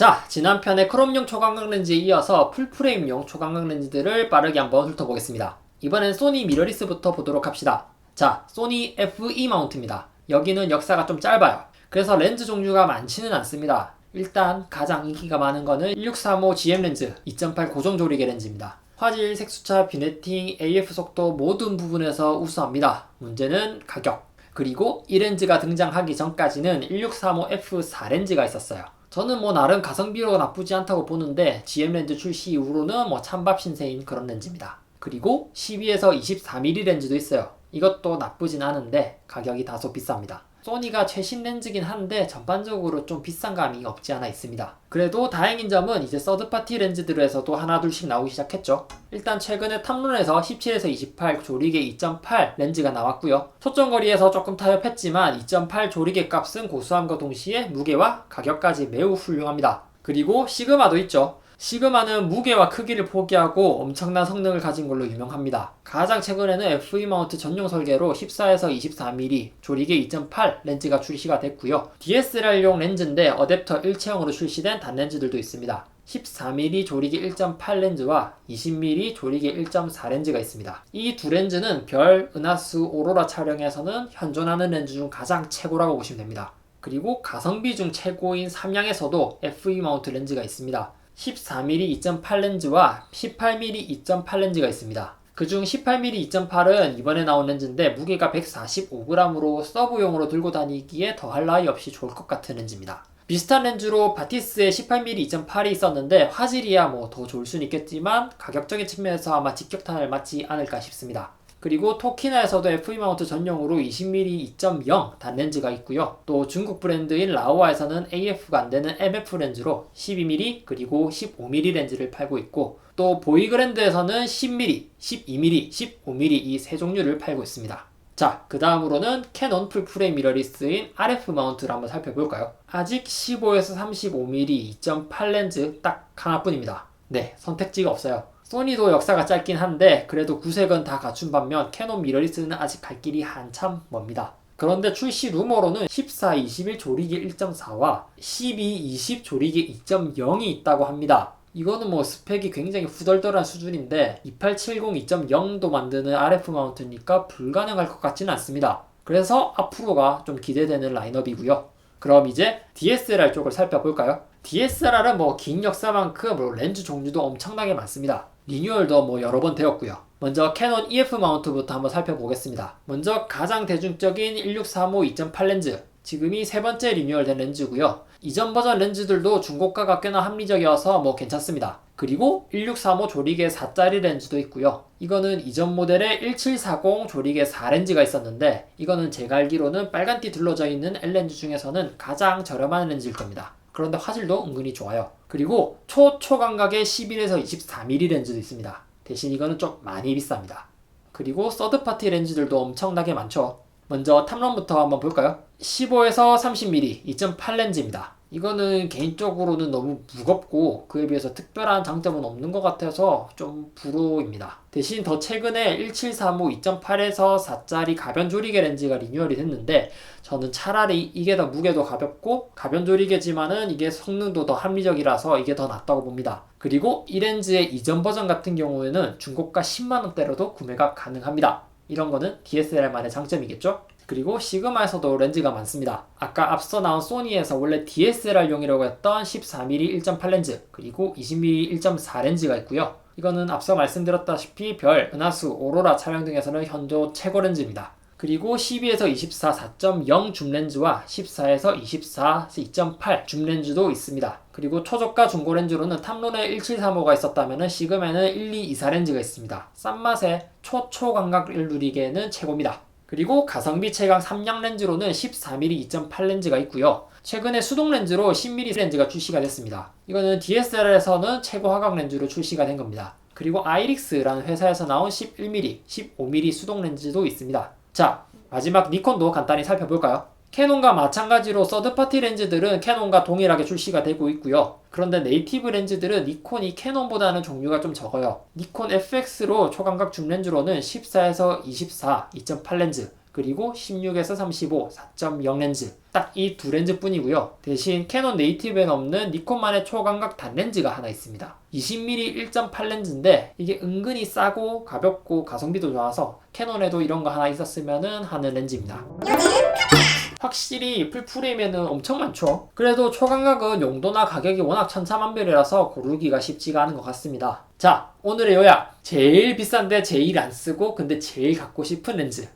자, 지난 편에 크롬용 초광각 렌즈에 이어서 풀프레임용 초광각 렌즈들을 빠르게 한번 훑어보겠습니다. 이번엔 소니 미러리스부터 보도록 합시다. 자, 소니 FE 마운트입니다. 여기는 역사가 좀 짧아요. 그래서 렌즈 종류가 많지는 않습니다. 일단 가장 인기가 많은 거는 1635 GM 렌즈 2.8 고정 조리개 렌즈입니다. 화질, 색수차, 비네팅, AF 속도 모든 부분에서 우수합니다. 문제는 가격. 그리고 이 렌즈가 등장하기 전까지는 1635F4 렌즈가 있었어요. 저는 뭐 나름 가성비로 나쁘지 않다고 보는데 GM 렌즈 출시 이후로는 뭐 찬밥 신세인 그런 렌즈입니다. 그리고 12에서 24mm 렌즈도 있어요. 이것도 나쁘진 않은데 가격이 다소 비쌉니다. 소니가 최신 렌즈긴 한데 전반적으로 좀 비싼 감이 없지 않아 있습니다. 그래도 다행인 점은 이제 서드파티 렌즈들에서도 하나 둘씩 나오기 시작했죠. 일단 최근에 탐론에서 17에서 28 조리개 2.8 렌즈가 나왔고요. 초점거리에서 조금 타협했지만 2.8 조리개 값은 고수함과 동시에 무게와 가격까지 매우 훌륭합니다. 그리고 시그마도 있죠. 시그마는 무게와 크기를 포기하고 엄청난 성능을 가진 걸로 유명합니다. 가장 최근에는 FE 마운트 전용 설계로 14에서 24mm 조리개 2.8 렌즈가 출시가 됐고요. DSLR용 렌즈인데 어댑터 일체형으로 출시된 단렌즈들도 있습니다. 14mm 조리개 1.8 렌즈와 20mm 조리개 1.4 렌즈가 있습니다. 이 두 렌즈는 별, 은하수, 오로라 촬영에서는 현존하는 렌즈 중 가장 최고라고 보시면 됩니다. 그리고 가성비 중 최고인 삼양에서도 FE 마운트 렌즈가 있습니다. 14mm 2.8 렌즈와 18mm 2.8 렌즈가 있습니다. 그중 18mm 2.8은 이번에 나온 렌즈인데 무게가 145g으로 서브용으로 들고 다니기에 더할 나위 없이 좋을 것 같은 렌즈입니다. 비슷한 렌즈로 바티스의 18mm 2.8이 있었는데 화질이야 뭐 더 좋을 수는 있겠지만 가격적인 측면에서 아마 직격탄을 맞지 않을까 싶습니다. 그리고 토키나에서도 FE 마운트 전용으로 20mm 2.0 단렌즈가 있고요. 또 중국 브랜드인 라오아에서는 AF가 안 되는 MF 렌즈로 12mm 그리고 15mm 렌즈를 팔고 있고 또 보이그랜드에서는 10mm, 12mm, 15mm 이 세 종류를 팔고 있습니다. 자, 그 다음으로는 캐논 풀프레임 미러리스인 RF 마운트를 한번 살펴볼까요? 아직 15에서 35mm 2.8 렌즈 딱 하나뿐입니다. 네, 선택지가 없어요. 소니도 역사가 짧긴 한데 그래도 구색은 다 갖춘 반면 캐논 미러리스는 아직 갈 길이 한참 멉니다. 그런데 출시 루머로는 14, 21 조리개 1.4와 12, 20 조리개 2.0이 있다고 합니다. 이거는 뭐 스펙이 굉장히 후덜덜한 수준인데 2870 2.0도 만드는 RF 마운트니까 불가능할 것 같지는 않습니다. 그래서 앞으로가 좀 기대되는 라인업이고요. 그럼 이제 DSLR 쪽을 살펴볼까요? DSLR은 뭐 긴 역사만큼 뭐 렌즈 종류도 엄청나게 많습니다. 리뉴얼도 뭐 여러 번 되었고요. 먼저 캐논 EF 마운트부터 한번 살펴보겠습니다. 먼저 가장 대중적인 1635 2.8 렌즈. 지금이 세 번째 리뉴얼된 렌즈고요. 이전 버전 렌즈들도 중고가가 꽤나 합리적이어서 뭐 괜찮습니다. 그리고 1635 조리개 4짜리 렌즈도 있고요. 이거는 이전 모델의 1740 조리개 4렌즈가 있었는데 이거는 제가 알기로는 빨간띠 둘러져 있는 L렌즈 중에서는 가장 저렴한 렌즈일 겁니다. 그런데 화질도 은근히 좋아요. 그리고 초초광각의 11에서 24mm 렌즈도 있습니다. 대신 이거는 좀 많이 비쌉니다. 그리고 서드파티 렌즈들도 엄청나게 많죠. 먼저 탐론부터 한번 볼까요? 15에서 30mm 2.8 렌즈입니다. 이거는 개인적으로는 너무 무겁고 그에 비해서 특별한 장점은 없는 것 같아서 좀 불호입니다. 대신 더 최근에 1735 2.8에서 4짜리 가변 조리개 렌즈가 리뉴얼이 됐는데 저는 차라리 이게 더 무게도 가볍고 가변 조리개지만은 이게 성능도 더 합리적이라서 이게 더 낫다고 봅니다. 그리고 이 렌즈의 이전 버전 같은 경우에는 중고가 10만원대로도 구매가 가능합니다. 이런 거는 DSLR만의 장점이겠죠? 그리고 시그마에서도 렌즈가 많습니다. 아까 앞서 나온 소니에서 원래 DSLR용이라고 했던 14mm 1.8 렌즈, 그리고 20mm 1.4 렌즈가 있고요. 이거는 앞서 말씀드렸다시피 별, 은하수, 오로라 촬영 등에서는 현존 최고 렌즈입니다. 그리고 12에서 24 4.0 줌렌즈와 14에서 24 2.8 줌렌즈도 있습니다. 그리고 초저가 중고 렌즈로는 탐론에 1735가 있었다면 시그마에는 1224 렌즈가 있습니다. 싼 맛에 초초 광각을 누리기에는 최고입니다. 그리고 가성비 최강 3양 렌즈로는 14mm 2.8 렌즈가 있고요. 최근에 수동 렌즈로 10mm 렌즈가 출시가 됐습니다. 이거는 DSLR에서는 최고 화각 렌즈로 출시가 된 겁니다. 그리고 아이릭스라는 회사에서 나온 11mm, 15mm 수동 렌즈도 있습니다. 자, 마지막 니콘도 간단히 살펴볼까요? 캐논과 마찬가지로 서드파티 렌즈들은 캐논과 동일하게 출시가 되고 있고요. 그런데 네이티브 렌즈들은 니콘이 캐논보다는 종류가 좀 적어요. 니콘 FX로 초광각 줌 렌즈로는 14에서 24 2.8 렌즈, 그리고 16에서 35 4.0 렌즈 딱 이 두 렌즈 뿐이고요. 대신 캐논 네이티브엔 없는 니콘만의 초광각 단렌즈가 하나 있습니다. 20mm 1.8 렌즈인데 이게 은근히 싸고 가볍고 가성비도 좋아서 캐논에도 이런 거 하나 있었으면은 하는 렌즈입니다. 확실히 풀프레임에는 엄청 많죠. 그래도 초광각은 용도나 가격이 워낙 천차만별이라서 고르기가 쉽지가 않은 것 같습니다. 자, 오늘의 요약. 제일 비싼데 제일 안 쓰고 근데 제일 갖고 싶은 렌즈.